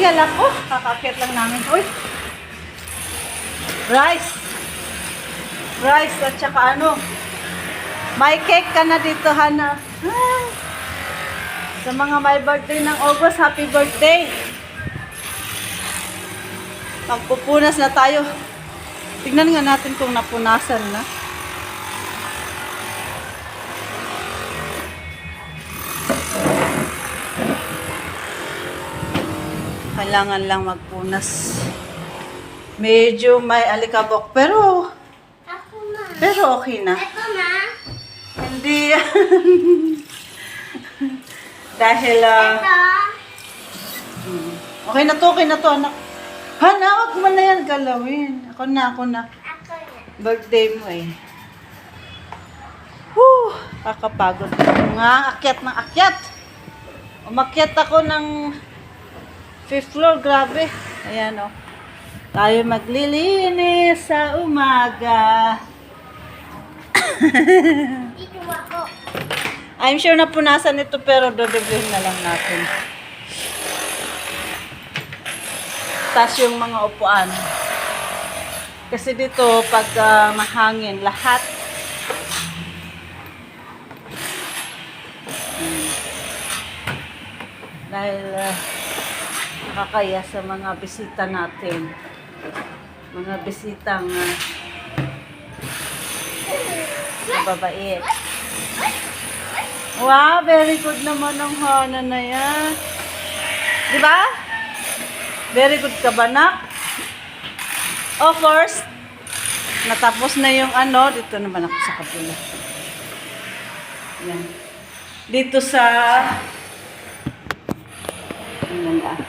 Hinihingal ako. Kakakit lang namin. Uy! Rice! Rice at saka ano. May cake ka na dito, Hana. Ay. Sa mga may birthday ng August, happy birthday! Magpupunas na tayo. Tignan nga natin kung napunasan na. Kailangan lang magpunas. Medyo may alikabok, pero Ako ma. pero okay na. Ako ma. Hindi Dahil ah, Ito. okay na to, okay na to anak. Hana, wag mo na yan galawin. Ako na, ako na. Ako na. Birthday mo eh. Whew, kakapagod. Nga, akyat ng akyat. Umakyat ako ng fifth floor, grabe. Ayan oh. Tayo maglilinis sa umaga. I'm sure na punasan ito pero dodoblihin na lang natin. Tapos yung mga upuan. Kasi dito, pag ah, mahangin, lahat. Hmm. Dahil ah, nakakaya sa mga bisita natin. Mga bisitang uh, mababait. Wow, very good naman ang hana na yan. Di ba? Very good ka ba, nak? Oh, first, natapos na yung ano. Dito naman ako sa kabila. Yan. Dito sa... Ayan ah.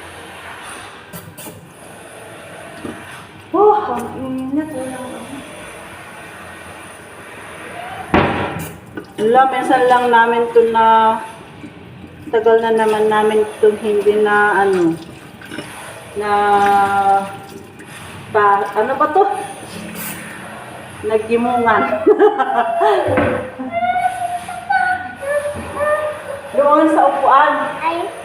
Oh, ang init. Walang Wala, minsan lang namin to na tagal na naman namin itong hindi na ano na pa, ano ba to? Naggimungan. Doon sa upuan.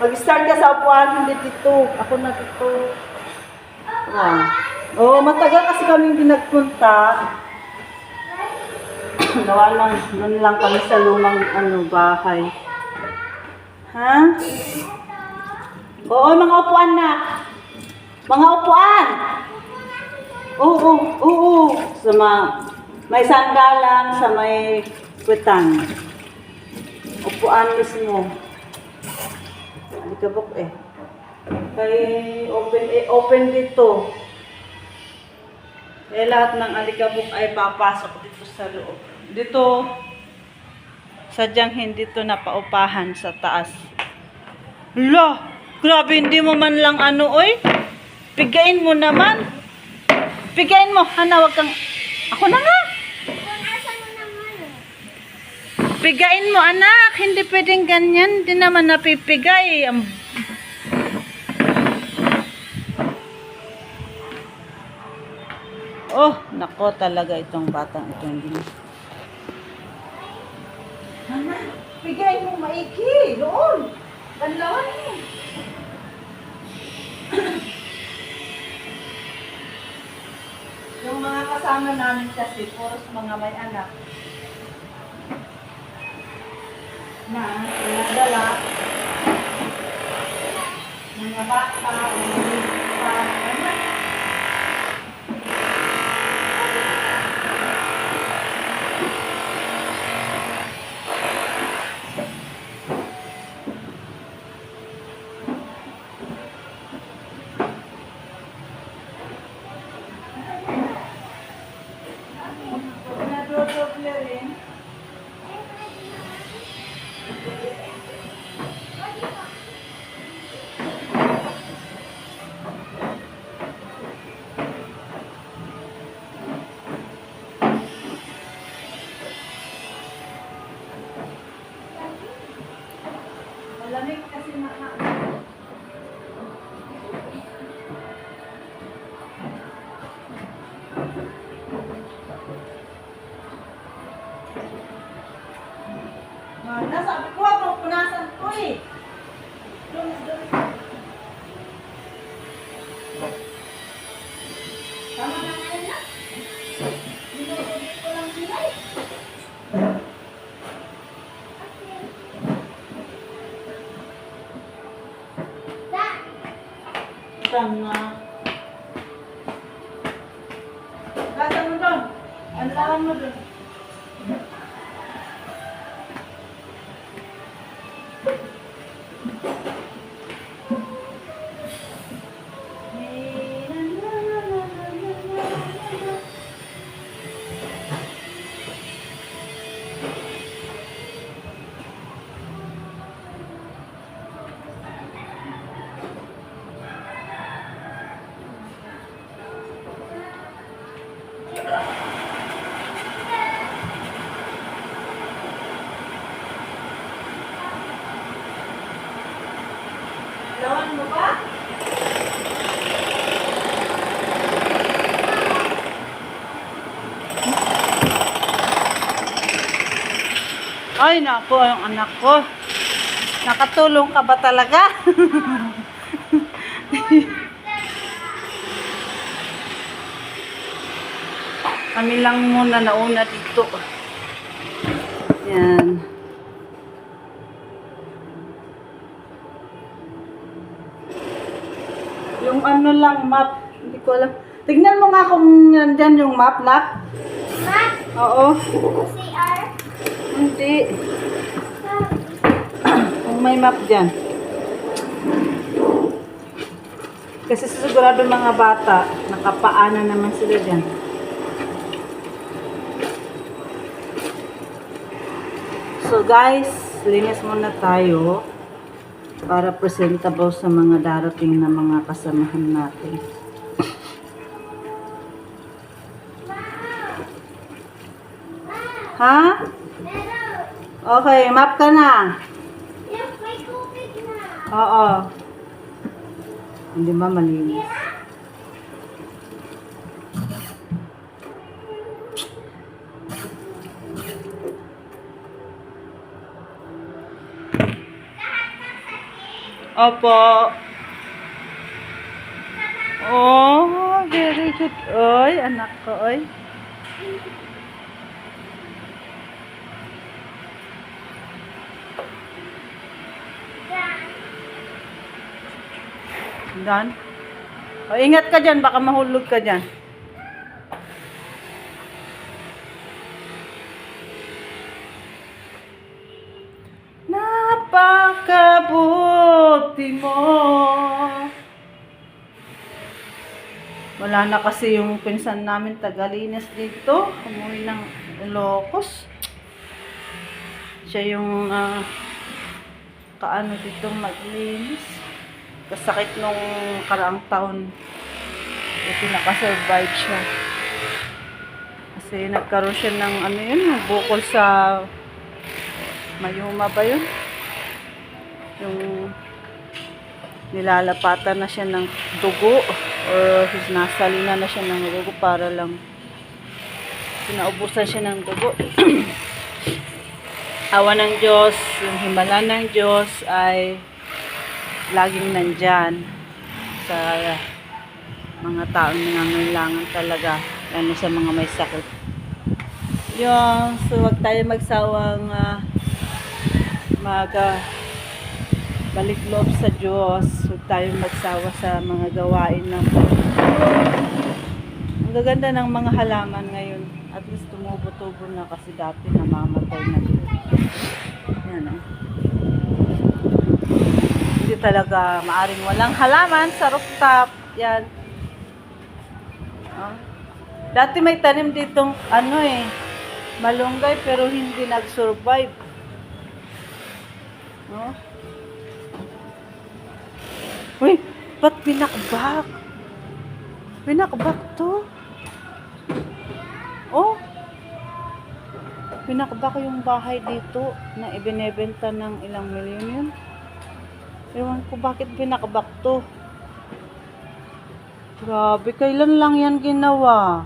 Mag-start ka sa upuan, hindi dito. Ako na dito. Ah. Oh, matagal kasi kami hindi nagpunta. Gawa lang, nun lang kami sa lumang ano, bahay. Ha? Oo, mga upuan na. Mga upuan! Oo, oo. Sa mga, may sandalan, sa may kwetan. Upuan mismo. Alikabok eh. Kay open, eh, open dito. Eh, lahat ng alikabok ay papasok dito sa loob. Dito, sadyang hindi to napaupahan sa taas. Lo, grabe hindi mo man lang ano, oy. Pigain mo naman. Pigain mo, hana, wag kang... Ako na nga. Pigain mo, anak. Hindi pwedeng ganyan. Hindi naman napipigay. Ang... Oh, nako talaga itong batang itong hindi. Anak, pigay mo maiki. Doon. Banlawan mo. Yung mga kasama namin kasi, puros mga may anak. na pinadala mga bata mga Wala, sabi ko, huwag punasan ko eh. Tama na ngayon na. Dinodobin ko lang sila eh. Tama. Lasa mo doon. Ang lawan mo doon. Ay, naku, ang anak ko. Nakatulong ka ba talaga? Kami lang muna nauna dito. Yan. Yung ano lang, map. Hindi ko alam. Tignan mo nga kung nandyan yung map, nak. Ma! Oo. CR? Hindi. Kung may map dyan. Kasi sigurado mga bata, nakapaana naman sila dyan. So guys, linis muna tayo para presentable sa mga darating na mga kasamahan natin. Ha? Meron! Okay, map ka na. Yung may tubig na. Oo. Hindi ba malinis? Opo. Oh, very good. Oy, anak ko, oy. Dan. O, ingat ka dyan, baka mahulog ka dyan. Napakabuti mo. Wala na kasi yung pinsan namin tagalinis dito. Umuwi ng Ilocos. Siya yung ah, kaano dito maglinis. Kasakit nung karaang taon. Ito nakasurvive siya. Kasi nagkaroon siya ng ano yun, bukol sa Mayuma ba yun? Yung nilalapatan na siya ng dugo or nasalina na siya ng dugo para lang pinaubusan siya ng dugo. Awa ng Diyos, yung himala ng Diyos ay laging nandyan sa mga taong nangangailangan talaga, lalo sa mga may sakit. Yun, so wag tayo magsawang ah, mag ah, balik loob sa Diyos. Huwag tayo magsawa sa mga gawain ng Ang gaganda ng mga halaman ngayon. At least tumubo-tubo na kasi dati namamatay na. Yan oh. Hindi talaga maaring walang halaman sa rooftop. Yan. Oh. Dati may tanim ditong ano eh, malunggay pero hindi nag-survive. No? Uy, ba't pinakbak? Pinakbak to? Oh, pinakbak yung bahay dito na ibinebenta ng ilang milyon yun. Ewan ko bakit pinakbak to. Grabe, kailan lang yan ginawa?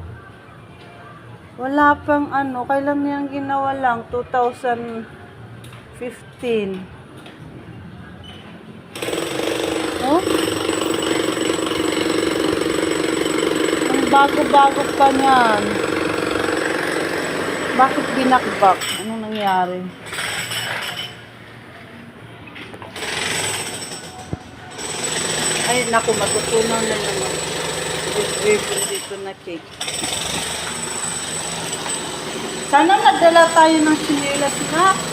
Wala pang ano, kailan yan ginawa lang? 2015. Oh? bago-bago pa niyan. Bakit binakbak? Anong nangyari? Ay, naku, matutunan na naman. Distribution dito na cake. Sana nadala tayo ng sinilas na.